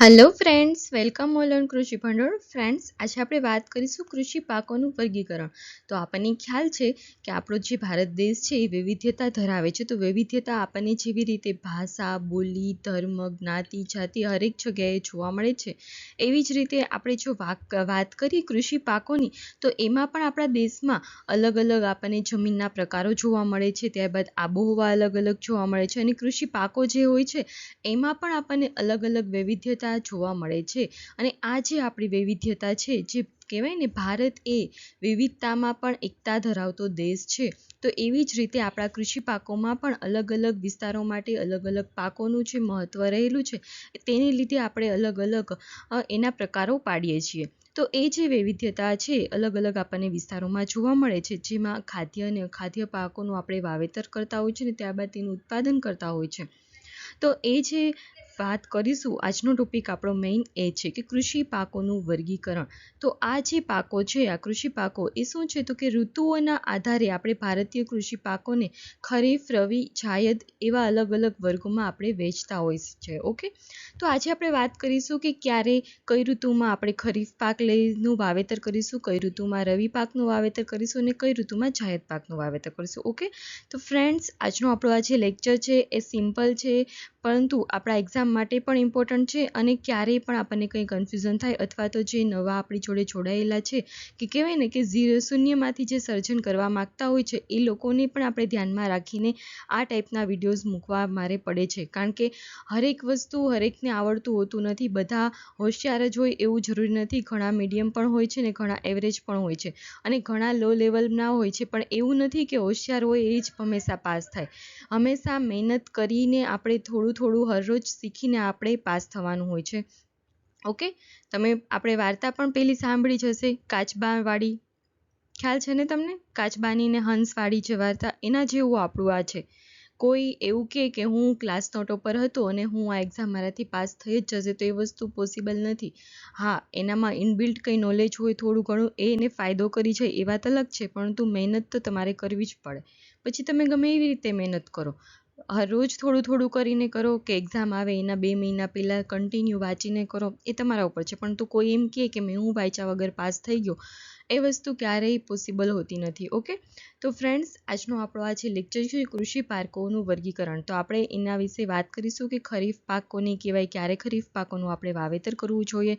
Hello friends welcome all on Krushi Bhandol friends આજે આપણે વાત કરીશું કૃષિ પાકોનું વર્ગીકરણ. તો આપણને ખ્યાલ છે કે આપણો જે ભારત દેશ છે એ વૈવિધ્યતા ધરાવે છે. તો વૈવિધ્યતા આપણને જેવી રીતે ભાષા, બોલી, ધર્મ, જ્ઞાતિ, જાતિ હરેક જગ્યાએ જોવા મળે છે. એવી જ રીતે આપણે જો વાત કરીએ કૃષિ પાકોની, તો એમાં પણ આપણા દેશમાં અલગ અલગ આપણને જમીનના પ્રકારો જોવા મળે છે. ત્યારબાદ આબોહવા અલગ અલગ જોવા મળે છે. અને કૃષિ પાકો જે હોય છે, એમાં પણ આપણને અલગ અલગ વૈવિધ્યતા જોવા મળે છે. અને આ જે આપણી વૈવિધ્યતા છે, જે કહેવાય ને ભારત એ વિવિધતામાં પણ એકતા ધરાવતો દેશ છે, તો એવી જ રીતે આપણા કૃષિ પાકોમાં પણ અલગ અલગ વિસ્તારો માટે અલગ અલગ પાકોનું જે મહત્ત્વ રહેલું છે, તેને લીધે આપણે અલગ અલગ એના પ્રકારો પાડીએ છીએ. તો એ જે વૈવિધ્યતા છે, અલગ અલગ આપણને વિસ્તારોમાં જોવા મળે છે, જેમાં ખાદ્ય અને અખાદ્ય પાકોનું આપણે વાવેતર કરતા હોય છે ને ત્યારબાદ તેનું ઉત્પાદન કરતા હોય છે. તો એ જે વાત કરીશું, આજનો ટોપિક આપણો મેઇન એ છે કે કૃષિ પાકોનું વર્ગીકરણ. તો આ જે પાકો છે, આ કૃષિ પાકો એ શું છે? તો કે ઋતુઓના આધારે આપણે ભારતીય કૃષિ પાકોને ખરીફ, રવિ, જાયદ એવા અલગ અલગ વર્ગોમાં આપણે વેચતા હોય છે, ઓકે? તો આજે આપણે વાત કરીશું કે ક્યારે કઈ ઋતુમાં આપણે ખરીફ પાક લઈનું વાવેતર કરીશું, કઈ ઋતુમાં રવિ પાકનું વાવેતર કરીશું અને કઈ ઋતુમાં જાયદ પાકનું વાવેતર કરીશું, ઓકે? તો ફ્રેન્ડ્સ આજનો આપણો આ જે લેક્ચર છે, એ સિમ્પલ છે. પરંતુ આપણા એક્ઝામ માટે પણ ઇમ્પોર્ટન્ટ છે અને ક્યારેય પણ આપણને કંઈ કન્ફ્યુઝન થાય અથવા તો જે નવા આપણી જોડે જોડાયેલા છે કે કહેવાય ને કે ઝીરો શૂન્યમાંથી જે સર્જન કરવા માગતા હોય છે એ લોકોને પણ આપણે ધ્યાનમાં રાખીને આ ટાઈપના વિડીયોઝ મૂકવા મારે પડે છે. કારણ કે હરેક વસ્તુ હરેકને આવડતું હોતું નથી, બધા હોશિયાર જ હોય એવું જરૂરી નથી. ઘણા મીડિયમ પણ હોય છે ને ઘણા એવરેજ પણ હોય છે અને ઘણા લો લેવલના હોય છે પણ એવું નથી કે હોશિયાર હોય એ જ હંમેશા પાસ થાય. હંમેશા મહેનત કરીને આપણે થોડું થોડું હરરોજ શીખીને આપણે પાસ થવાનું હોય છે. ઓકે? તમે, આપણે વાર્તા પણ પેલી સાંભળી જ હશે, કાચબાવાળી. ખ્યાલ છે ને તમને? કાચબાની ને હંસવાળી જે વાર્તા, એના જેવું આપણું આ છે. કોઈ એવું કહે કે હું ક્લાસનો ટોપર હતો અને હું આ એક્ઝામ મારાથી પાસ થઈ જ જશે તો એ વસ્તુ પોસિબલ નથી. હા, એનામાં ઇનબિલ્ટ કંઈ નોલેજ હોય થોડું ઘણું, એ એને ફાયદો કરી જાય એ વાત અલગ છે, પરંતુ મહેનત તો તમારે કરવી જ પડે. પછી તમે ગમે એવી રીતે મહેનત કરો. રોજ થોડું થોડું કરીને કરો કે એક્ઝામ આવે એના બે મહિના પહેલાં કન્ટિન્યુ વાંચીને કરો, એ તમારા ઉપર છે. પણ તું કોઈ એમ કહે કે મેં હું વાંચ્યા વગર પાસ થઈ ગયો? એ વસ્તુ ક્યારેય પોસિબલ હોતી નથી ઓકે તો ફ્રેન્ડ્સ આજનો આપણો આ જે લેક્ચર છે, કૃષિ પાકોનું વર્ગીકરણ, તો આપણે એના વિશે વાત કરીશું કે ખરીફ પાક કોને કહેવાય, ક્યારે ખરીફ પાકોનું આપણે વાવેતર કરવું જોઈએ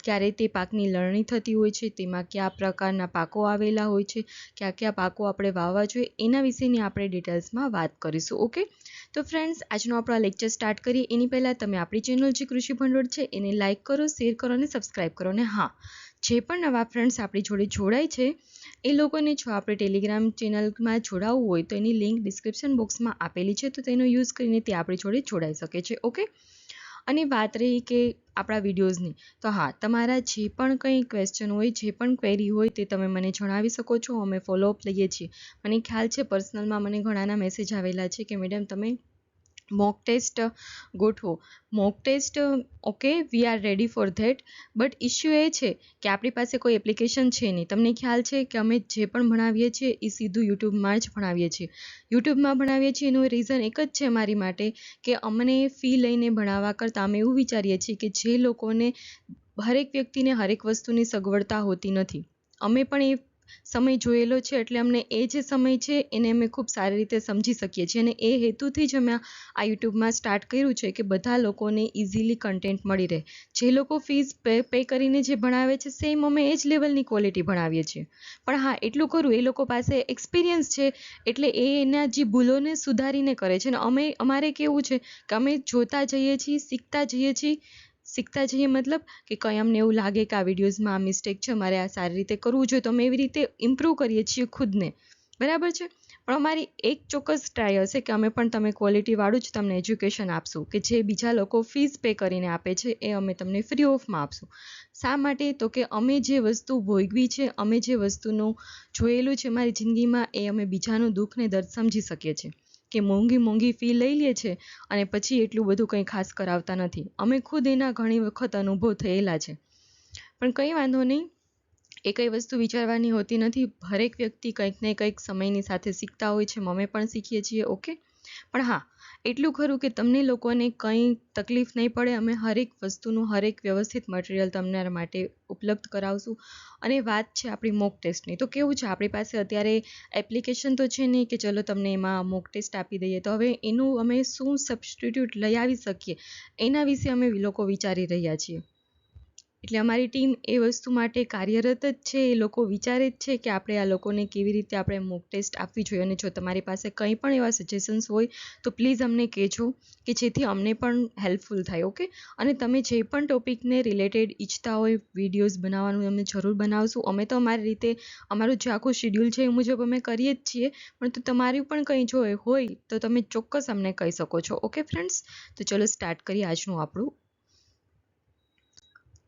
ક્યારે તે પાકની લણણી થતી હોય છે, તેમાં કયા પ્રકારના પાકો આવેલા હોય છે, કયા કયા પાકો આપણે વાવવા જોઈએ, એના વિશેની આપણે ડિટેલ્સમાં વાત કરીશું ઓકે તો ફ્રેન્ડ્સ આજનો આપણો આ લેક્ચર સ્ટાર્ટ કરીએ. એની પહેલાં તમે આપણી ચેનલ જે કૃષિ ભંડોળ છે, એને લાઇક કરો શેર કરો અને સબસ્ક્રાઈબ કરો. અને હા જે પણ નવા ફ્રેન્ડ્સ આપણી જોડે જોડાય છે, એ લોકોને જો આપણે ટેલિગ્રામ ચેનલમાં જોડાવવું હોય તો એની લિંક ડિસ્ક્રિપ્શન બોક્સમાં આપેલી છે, તો તેનો યુઝ કરીને તે આપણી જોડે જોડાઈ શકે છે ઓકે અને વાત રહી કે આપણા વિડીયોઝની તો હા, તમારા જે પણ કંઈ ક્વેશ્ચન હોય, જે પણ ક્વેરી હોય તે તમે મને જણાવી શકો છો, અમે ફોલોઅપ લઈએ છીએ. મને ખ્યાલ છે પર્સનલમાં મને ઘણાના મેસેજ આવેલા છે કે, મેડમ, તમે મોક ટેસ્ટ ગોઠવો. Mock test okay we are ready for that but issue એ છે કે આપણી પાસે કોઈ એપ્લિકેશન છે નહીં. તમને ખ્યાલ છે કે અમે જે પણ ભણાવીએ છીએ એ સીધું યુટ્યુબમાં જ ભણાવીએ છીએ. યુટ્યુબમાં ભણાવીએ છીએ એનું રીઝન એક જ છે મારી માટે કે અમને ફી લઈને ભણાવવા કરતાં અમે એવું વિચારીએ છીએ કે જે લોકોને, હરેક વ્યક્તિને હરેક વસ્તુની સગવડતા હોતી નથી. અમે પણ એ સમય જોયેલો છે એટલે અમને એ જે સમય છે એને અમે ખૂબ સારી રીતે સમજી શકીએ છીએ. અને એ હેતુથી જ અમે આ યુટ્યુબમાં સ્ટાર્ટ કર્યું છે કે બધા લોકોને ઇઝીલી કન્ટેન્ટ મળી રહે. જે લોકો ફીસ પે પે કરીને જે ભણાવે છે સેમ અમે એ જ લેવલની ક્વોલિટી ભણાવીએ છીએ. પણ હા, એટલું કરું એ લોકો પાસે એક્સપિરિયન્સ છે એટલે એ એના જે ભૂલોને સુધારીને કરે છે. અને અમે, અમારે કેવું છે કે અમે જોતા જઈએ છીએ, શીખતા જઈએ છીએ શીખતા જઈએ મતલબ કે કંઈ અમને એવું લાગે કે આ વિડીયોઝમાં આ મિસ્ટેક છે, મારે આ સારી રીતે કરવું જોઈએ, તો અમે એવી રીતે ઇમ્પ્રૂવ કરીએ છીએ ખુદને. બરાબર છે? પણ અમારી એક ચોક્કસ ટ્રાય હશે કે અમે પણ તમે ક્વોલિટીવાળું જ તમને એજ્યુકેશન આપશું, કે જે બીજા લોકો ફીસ પે કરીને આપે છે, એ અમે તમને ફ્રી ઓફમાં આપશું. શા માટે? તો કે અમે જે વસ્તુ ભોગવી છે, અમે જે વસ્તુનું જોયેલું છે મારી જિંદગીમાં, એ અમે બીજાનું દુઃખને દર્દ સમજી શકીએ છીએ. કે મોંઘી મોંઘી ફી લઈ લે છે અને પછી એટલું બધું કંઈ ખાસ કરાવતા નથી. અમે ખુદ એના ઘણી વખત અનુભવ થયેલા છે. પણ કંઈ વાંધો નહીં. એ કંઈ વસ્તુ વિચારવાની હોતી નથી. હરેક વ્યક્તિ કંઈક ને કંઈક સમયની સાથે શીખતા હોય છે. અમે પણ શીખીએ છીએ. ઓકે? પણ હા એટલું ખરું કે તમને લોકોને કંઈ તકલીફ નહીં પડે, અમે હરેક વસ્તુનું હરેક વ્યવસ્થિત મટીરિયલ તમારા માટે ઉપલબ્ધ કરાવશું. અને વાત છે આપણી મોક ટેસ્ટની તો કેવું છે? આપણી પાસે અત્યારે એપ્લિકેશન તો છે નહીં કે ચલો તમને એમાં મોક ટેસ્ટ આપી દઈએ. તો હવે એનું અમે શું સબસ્ટિટ્યૂટ લઈ આવી શકીએ? એના વિશે અમે લોકો વિચારી રહ્યા છીએ. એટલે અમારી ટીમ એ વસ્તુ માટે કાર્યરત જ છે, એ લોકો વિચારે જ છે કે આપણે આ લોકોને કેવી રીતે આપણે મોક ટેસ્ટ આપવી જોઈએ. અને જો તમારી પાસે કંઈ પણ એવા સજેશન્સ હોય, તો પ્લીઝ અમને કહેજો કે જેથી અમને પણ હેલ્પફુલ થાય ઓકે અને તમે જે પણ ટોપિકને રિલેટેડ ઈચ્છતા હોય વિડીયોઝ બનાવવાનું અમે જરૂર બનાવશું. અમે તો અમારી રીતે, અમારું જે આખું શેડ્યુલ છે એ મુજબ અમે કરીએ જ છીએ. પણ તો તમારું પણ કંઈ જો હોય, તો તમે ચોક્કસ અમને કહી શકો છો ઓકે ફ્રેન્ડ્સ તો ચલો સ્ટાર્ટ કરીએ આજનું આપણું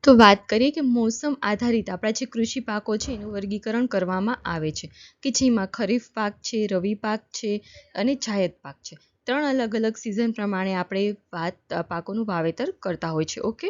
તો વાત કરીએ કે મોસમ આધારિત આપણા જે કૃષિ પાકો છે એનું વર્ગીકરણ કરવામાં આવે છે કે જેમાં ખરીફ પાક છે, રવિ પાક છે અને જાયદ પાક છે. ત્રણ અલગ અલગ સિઝન પ્રમાણે આપણે વાત, પાકોનું વાવેતર કરતા હોય છે ઓકે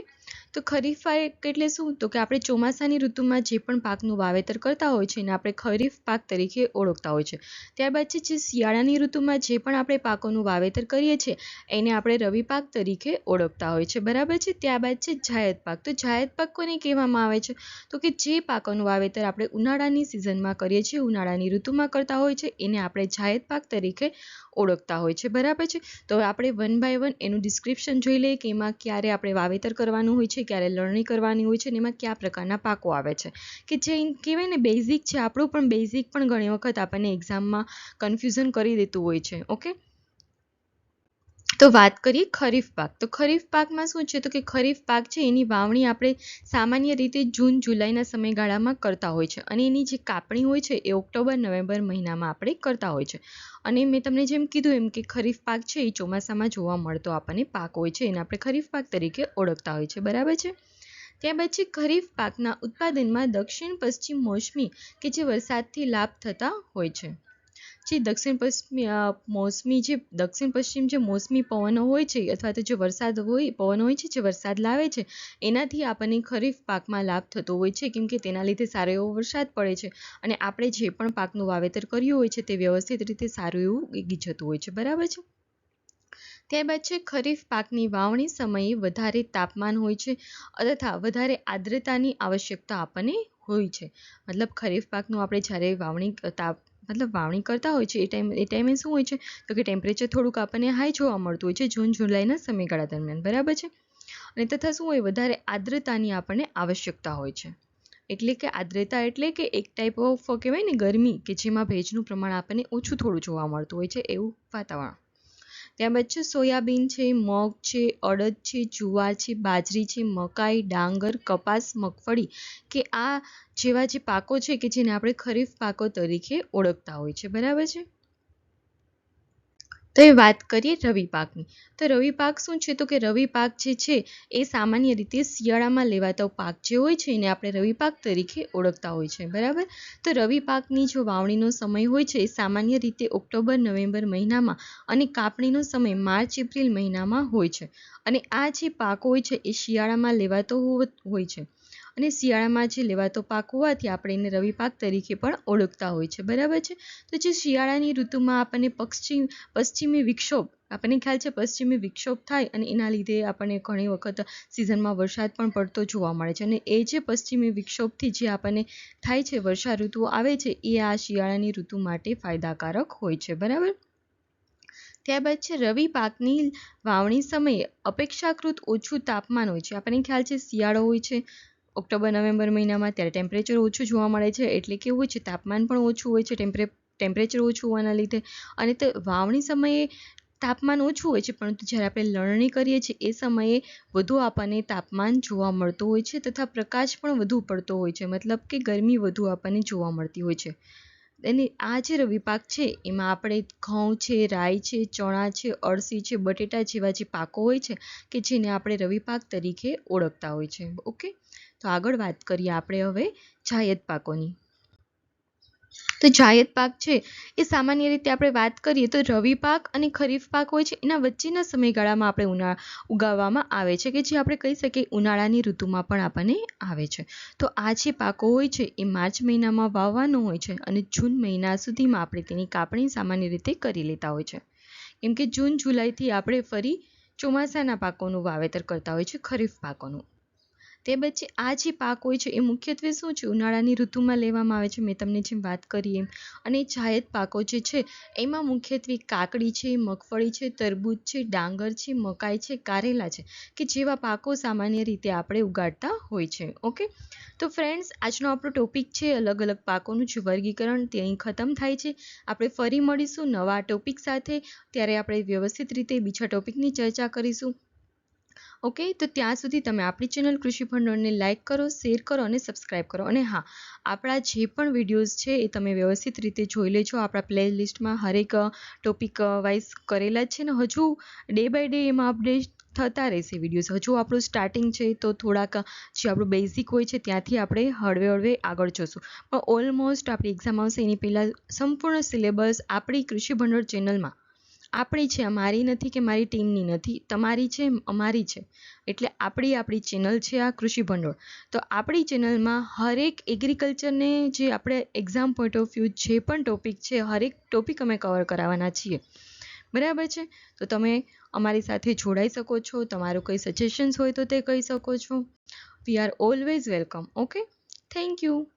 તો ખરીફ પાક એટલે શું? તો કે આપણે ચોમાસાની ઋતુમાં જે પણ પાકનું વાવેતર કરતા હોય છે એને આપણે ખરીફ પાક તરીકે ઓળખતા હોય છે. ત્યારબાદ છે જે શિયાળાની ઋતુમાં જે પણ આપણે પાકોનું વાવેતર કરીએ છીએ, એને આપણે રવિ પાક તરીકે ઓળખતા હોય છે. બરાબર છે? ત્યારબાદ છે જાયદ પાક. તો જાયદ પાક કોને કહેવામાં આવે છે? તો કે જે પાકોનું વાવેતર આપણે ઉનાળાની સિઝનમાં કરીએ છીએ, ઉનાળાની ઋતુમાં કરતા હોય છે, એને આપણે જાયદ પાક તરીકે ઓળખતા હોય છે. બરાબર છે? તો આપણે વન બાય વન એનું ડિસ્ક્રિપ્શન જોઈ લઈએ કે એમાં ક્યારે આપણે વાવેતર કરવાનું હોય છે, ક્યારે લણણી કરવાની હોય છે અને એમાં કયા પ્રકારના પાકો આવે છે. કે જે કહેવાય ને બેઝિક છે, આપણું પણ બેઝિક પણ ઘણી વખત આપણને એક્ઝામમાં કન્ફ્યુઝન કરી દેતું હોય છે ઓકે તો વાત કરીએ ખરીફ પાક. તો ખરીફ પાકમાં શું છે? તો કે ખરીફ પાક છે, એની વાવણી આપણે સામાન્ય રીતે જૂન, જુલાઈના સમયગાળામાં કરતા હોય છે. અને એની જે કાપણી હોય છે, એ ઓક્ટોબર, નવેમ્બર મહિનામાં આપણે કરતા હોય છે. અને મેં તમને જેમ કીધું એમ કે ખરીફ પાક છે, એ ચોમાસામાં જોવા મળતો આપણને પાક હોય છે, એને આપણે ખરીફ પાક તરીકે ઓળખતા હોય છે. બરાબર છે? ત્યારબાદ પછી ખરીફ પાકના ઉત્પાદનમાં દક્ષિણ પશ્ચિમ મોસમી કે જે વરસાદથી લાભ થતા હોય છે. જે દક્ષિણ પશ્ચિમ મોસમી જે, દક્ષિણ પશ્ચિમ જે મોસમી પવનો હોય છે, અથવા તો જે વરસાદ હોય, પવન હોય છે, જે વરસાદ લાવે છે, એનાથી આપણને ખરીફ પાકમાં લાભ થતો હોય છે, કેમકે તેના લીધે સારો એવો વરસાદ પડે છે. અને આપણે જે પણ પાકનું વાવેતર કર્યું હોય છે, તે વ્યવસ્થિત રીતે સારું એવું ઉગી જતું હોય છે. બરાબર છે? ત્યારબાદ છે, ખરીફ પાકની વાવણી સમયે વધારે તાપમાન હોય છે, તથા વધારે આર્દ્રતાની આવશ્યકતા આપણને હોય છે. મતલબ ખરીફ પાકનું આપણે જ્યારે વાવણી, તાપ મતલબ વાવણી કરતા હોય છે, એ ટાઈમ, એ ટાઈમે શું હોય છે? તો કે ટેમ્પરેચર થોડુંક આપણને હાઈ જોવા મળતું હોય છે, જૂન, જુલાઈના સમયગાળા દરમિયાન, બરાબર છે? અને તથા શું હોય, વધારે આર્દ્રતાની આપણને આવશ્યકતા હોય છે. એટલે કે આર્દ્રતા એટલે કે એક ટાઈપ ઓફ કહેવાય ને ગરમી, કે જેમાં ભેજનું પ્રમાણ આપણને ઓછું થોડું જોવા મળતું હોય છે, એવું વાતાવરણ. ત્યારબાદ છે સોયાબીન છે, મગ છે, અડદ છે, જુવાર છે, બાજરી છે, મકાઈ, ડાંગર, કપાસ, મગફળી કે આ જેવા જે પાકો છે કે જેને આપણે ખરીફ પાકો તરીકે ઓળખતા હોય છે. બરાબર છે? તો એ વાત કરીએ રવિ પાકની. તો રવિ પાક શું છે? તો કે રવિ પાક જે છે, એ સામાન્ય રીતે શિયાળામાં લેવાતો પાક જે હોય છે, એને આપણે રવિ પાક તરીકે ઓળખતા હોય છે. બરાબર? તો રવિ પાકની જો વાવણીનો સમય હોય છે, એ સામાન્ય રીતે ઓક્ટોબર, નવેમ્બર મહિનામાં અને કાપણીનો સમય માર્ચ, એપ્રિલ મહિનામાં હોય છે. અને આ જે પાક હોય છે, એ શિયાળામાં લેવાતો હોય છે. અને શિયાળામાં જે લેવાતો પાક હોવાથી આપણે એને રવિ પાક તરીકે પણ ઓળખતા હોય છે. બરાબર છે? તો જે શિયાળાની ઋતુમાં આપણને પશ્ચિમ પશ્ચિમી વિક્ષોભ, આપણને ખ્યાલ છે પશ્ચિમી વિક્ષોભ થાય અને એના લીધે આપણને ઘણી વખત સિઝનમાં વરસાદ પણ પડતો જોવા મળે છે. અને એ જે પશ્ચિમી વિક્ષોભથી જે આપણને થાય છે વર્ષા ઋતુ આવે છે, એ આ શિયાળાની ઋતુ માટે ફાયદાકારક હોય છે. બરાબર? ત્યારબાદ છે રવિ પાકની વાવણી સમયે અપેક્ષાકૃત ઓછું તાપમાન હોય છે. આપણને ખ્યાલ છે શિયાળો હોય છે ઓક્ટોબર, નવેમ્બર મહિનામાં ત્યારે ટેમ્પરેચર ઓછું જોવા મળે છે. એટલે કેવું હોય છે, તાપમાન પણ ઓછું હોય છે ટેમ્પરે ટેમ્પરેચર ઓછું હોવાના લીધે. અને તે વાવણી સમયે તાપમાન ઓછું હોય છે, પરંતુ જ્યારે આપણે લણણી કરીએ છીએ, એ સમયે વધુ આપણને તાપમાન જોવા મળતું હોય છે તથા પ્રકાશ પણ વધુ પડતો હોય છે. મતલબ કે ગરમી વધુ આપણને જોવા મળતી હોય છે. અને આ જે રવિ પાક છે, એમાં આપણે ઘઉં છે, રાઈ છે, ચણા છે, અળસી છે, બટેટા જેવા જે પાકો હોય છે, કે જેને આપણે રવિ પાક તરીકે ઓળખતા હોય છે. ઓકે? તો આગળ વાત કરીએ આપણે હવે જાયદ પાકોની. તો જાયદ પાક છે, એ સામાન્ય રીતે આપણે વાત કરીએ તો રવિ પાક અને ખરીફ પાક હોય છે, એના વચ્ચેના સમયગાળામાં આપણે ઉનાળા ઉગાવવામાં આવે છે કે જે આપણે કહી શકીએ ઉનાળાની ઋતુમાં પણ આપણને આવે છે. તો આ જે પાકો હોય છે, એ માર્ચ મહિનામાં વાવવાનો હોય છે અને જૂન મહિના સુધીમાં આપણે તેની કાપણી સામાન્ય રીતે કરી લેતા હોય છે. કેમ કે જૂન જુલાઈથી આપણે ફરી ચોમાસાના પાકોનું વાવેતર કરતા હોય છે, ખરીફ પાકોનું. તે વચ્ચે આ જે પાક હોય છે, એ મુખ્યત્વે શું છે? ઉનાળાની ઋતુમાં લેવામાં આવે છે. મેં તમને જેમ વાત કરી એમ. અને જાયદ પાકો જે છે, એમાં મુખ્યત્વે કાકડી છે, મગફળી છે, તરબૂચ છે, ડાંગર છે, મકાઈ છે, કારેલા છે, કે જેવા પાકો સામાન્ય રીતે આપણે ઉગાડતા હોય છે. ઓકે? તો ફ્રેન્ડ્સ, આજનો આપણો ટોપિક છે અલગ અલગ પાકોનું જે વર્ગીકરણ. તે અહીં ખતમ થાય છે. આપણે ફરી મળીશું નવા ટોપિક સાથે. ત્યારે આપણે વ્યવસ્થિત રીતે બીજા ટોપિકની ચર્ચા કરીશું. ઓકે? તો ત્યાં સુધી તમે આપણી ચેનલ કૃષિ ભંડોળને લાઇક કરો, શેર કરો અને સબસ્ક્રાઈબ કરો. અને હા, આપણા જે પણ વિડીયોઝ છે એ તમે વ્યવસ્થિત રીતે જોઈ લેજો. આપણા પ્લે લિસ્ટમાં હરેક ટોપિક વાઇઝ કરેલા છે ને હજુ ડે બાય ડે એમાં અપડેટ થતા રહેશે વિડીયોઝ. હજુ આપણું સ્ટાર્ટિંગ છે તો થોડાક જે આપણું બેઝિક હોય છે ત્યાંથી આપણે હળવે હળવે આગળ જશું. પણ ઓલમોસ્ટ આપણી એક્ઝામ આવશે એની પહેલાં સંપૂર્ણ સિલેબસ આપણી કૃષિ ભંડોળ ચેનલમાં આપણી છે, મારી નથી કે મારી ટીમની નથી, તમારી છે, અમારી છે. એટલે આપણી આપણી ચેનલ છે આ કૃષિ ભંડોળ. તો આપણી ચેનલમાં હરેક એગ્રીકલ્ચરને જે આપણે એક્ઝામ પોઈન્ટ ઓફ વ્યૂ જે પણ ટોપિક છે, હરેક ટોપિક અમે કવર કરાવવાના છીએ. બરાબર છે? તો તમે અમારી સાથે જોડાઈ શકો છો, તમારું કંઈ સજેશન્સ હોય તો તે કહી શકો છો. We are always welcome okay thank you